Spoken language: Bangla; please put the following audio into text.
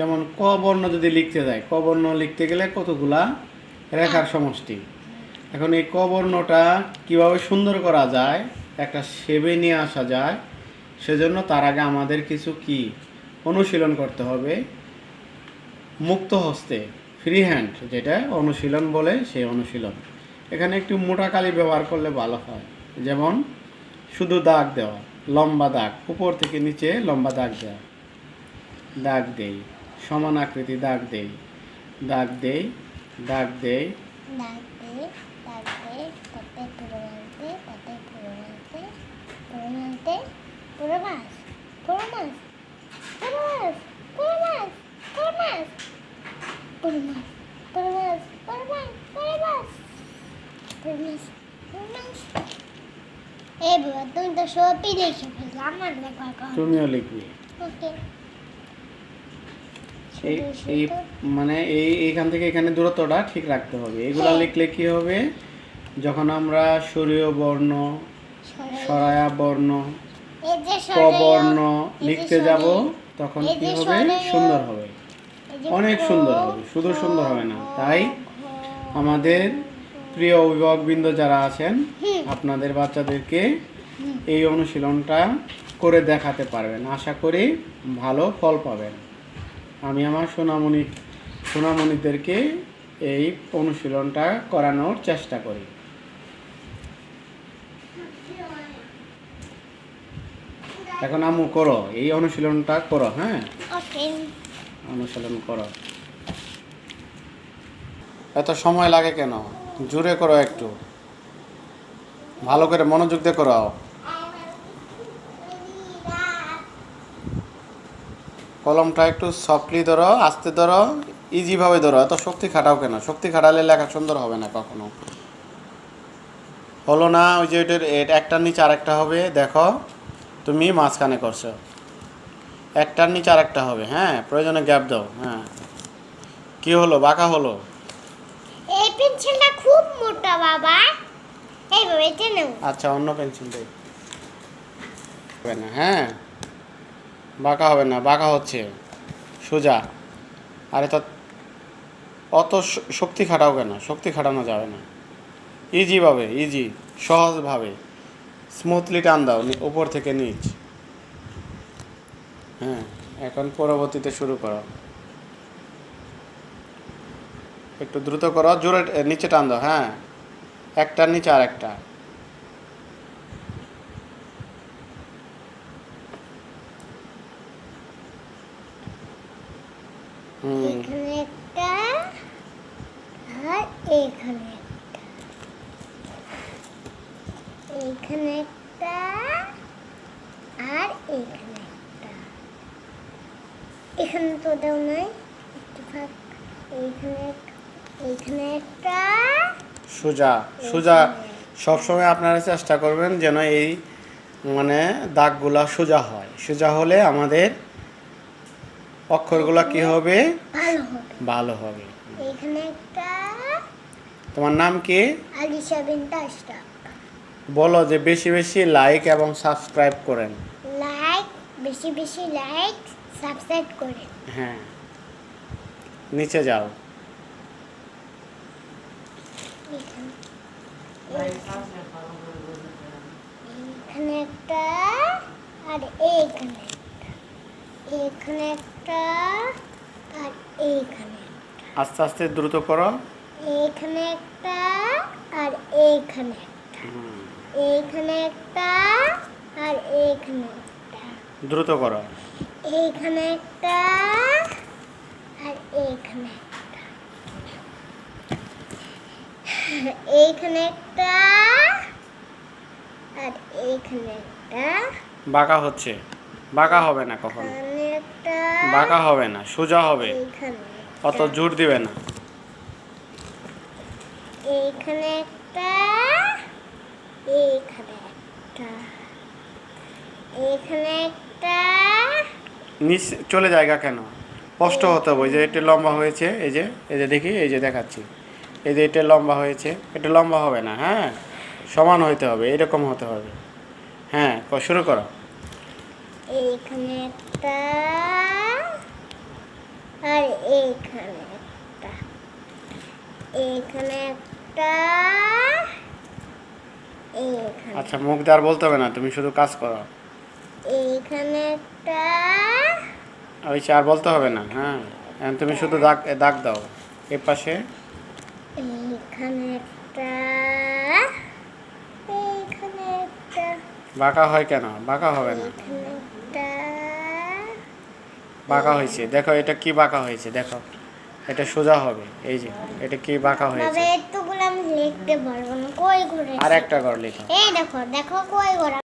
যেমন ক বর্ণ যদি লিখতে যায়, ক বর্ণ লিখতে গেলে কতগুলা? রেখার সমষ্টি। এখন এই ক বর্ণটা কীভাবে সুন্দর করা যায়, একটা সেবে নিয়ে আসা যায়, সেজন্য তার আগে আমাদের কিছু কি? অনুশীলন করতে হবে। মুক্ত হস্তে ফ্রি হ্যান্ড যেটা অনুশীলন বলে সেই অনুশীলন। এখানে একটু মোটা কালি ব্যবহার করলে ভালো হয়। যেমন, শুধু দাগ দেওয়া, লম্বা দাগ, উপর থেকে নিচে লম্বা দাগ দেওয়া। দাগ দেই। সমান আকৃতি দাগ দেই দাগ দেই দাগ দেই তুমি তো সবই লিখে ফেললাম আর দেখবার তুমিও লিখবি ওকে এই মানে এই, এইখান থেকে এখানে দূরত্বটা ঠিক রাখতে হবে। এগুলা লিখলে কি হবে? যখন আমরা সরীয় বর্ণ, সরায়া বর্ণ বর্ণ লিখতে যাব, তখন কি হবে? সুন্দর হবে। অনেক সুন্দর হবে। শুধু সুন্দর হবে না। তাই আমাদের প্রিয় অভিভাবকবৃন্দ যারা আছেন, আপনাদের বাচ্চাদেরকে এই অনুশীলনটা করে দেখাতে পারবেন। আশা করি ভালো ফল পাবেন। আমি আমার সোনামণি সোনামণিদেরকে এই অনুশীলনটা করানোর চেষ্টা করি। এখন আমু করো এই অনুশীলনটা করো হ্যাঁ? অনুশীলন করো। এত সময় লাগে কেন? জোরে করো একটু। ভালো করে মনোযোগ দিয়ে করো কলমটা একটু সফটলি ধরো আস্তে ধরো ইজিভাবে ধরো এত শক্তি খাটাও কেন? শক্তি খাটালে লেখা সুন্দর হবে না কখনো। হলো না ওই যে এটার একটার নিচে আরেকটা হবে দেখো তুমি মাঝখানে করছ। একটার নিচে আরেকটা হবে হ্যাঁ প্রয়োজনে গ্যাপ দাও হ্যাঁ। কি হলো? বাঁকা হলো? এই পেন্সিলটা খুব মোটা বাবা। এই বাবা আচ্ছা অন্য পেন্সিল দেই হ্যাঁ। বাঁকা হবে না, বাঁকা হচ্ছে। সোজা। আরে তো অত শক্তি খাটাও কেন? শক্তি খাটানো যাবে না। ইজিভাবে ইজি সহজভাবে স্মুথলি টান দাও উপর থেকে নিচ। হ্যাঁ এখন পরবর্তীতে শুরু করো। একটু দ্রুত করো, জোরে নিচে টান দাও হ্যাঁ। একটার নিচে আর একটা এখানে একটা আর এখানে একটা এইখানে একটা আর এইখানে একটা এখানে তো দেও নাই একটু ফাঁক। এইখানে এক- এইখানে একটা সোজা সোজা সবসময় আপনারা চেষ্টা করবেন যেন এই মানে দাগগুলা সোজা হয়। সোজা হলে আমাদের অক্ষরগুলা কি হবে? ভালো হবে। ভালো হবে। এইখানে একটা তোমার নাম কি? আলিশা বিনতে আশরাফ। বলো যে বেশি বেশি লাইক এবং সাবস্ক্রাইব করেন। লাইক বেশি বেশি লাইক সাবস্ক্রাইব করে হ্যাঁ। নিচে যাও। এখানে। একটা আর এইখানে এইখানে একটা আর এইখানে আস্তে আস্তে দ্রুত করো। এইখানে একটা আর এইখানে এইখানে একটা আর এইখানে একটা। দ্রুত করো। এইখানে একটা আর এইখানে একটা। এইখানে একটা আর এইখানে একটা। বাঁকা হচ্ছে। বাঁকা হবে না কখনো। এখানে বাঁকা হবে না সোজা হবে। অত জোর দিবে না। এইখানে একটা এইখানে একটা। এইখানে একটা। নিচ চলে জায়গা কেন? কষ্ট হতে হবে যে এটা লম্বা হয়েছে এই যে এই যে দেখি এই যে দেখাচ্ছি। এই যে এটা লম্বা হয়েছে এটা লম্বা হবে না হ্যাঁ? সমান হইতে হবে এরকম হতে হবে। হ্যাঁ শুরু করো। এইখানে একটা আর এইখানে একটা। এইখানে একটা আচ্ছা মুখ দেওয়ার বলতে হবে না তুমি শুধু কাজ করো। এইখানে একটা ওই আর বলতে হবে না হ্যাঁ? তুমি শুধু দাগ দাগ দাও এ পাশে। এইখানে একটা এইখানে একটা। বাঁকা হয় কেন? বাঁকা হবে না। বাঁকা হয়েছে। দেখো এটা কি বাঁকা হয়েছে? দেখো এটা সোজা হবে। এই যে এটা কি বাঁকা তবে হয়েছে? এতগুলো আমি লিখতে পারব না। কই ঘুরে আর একটা ঘর লিখো। এই দেখো দেখো কই ঘোরা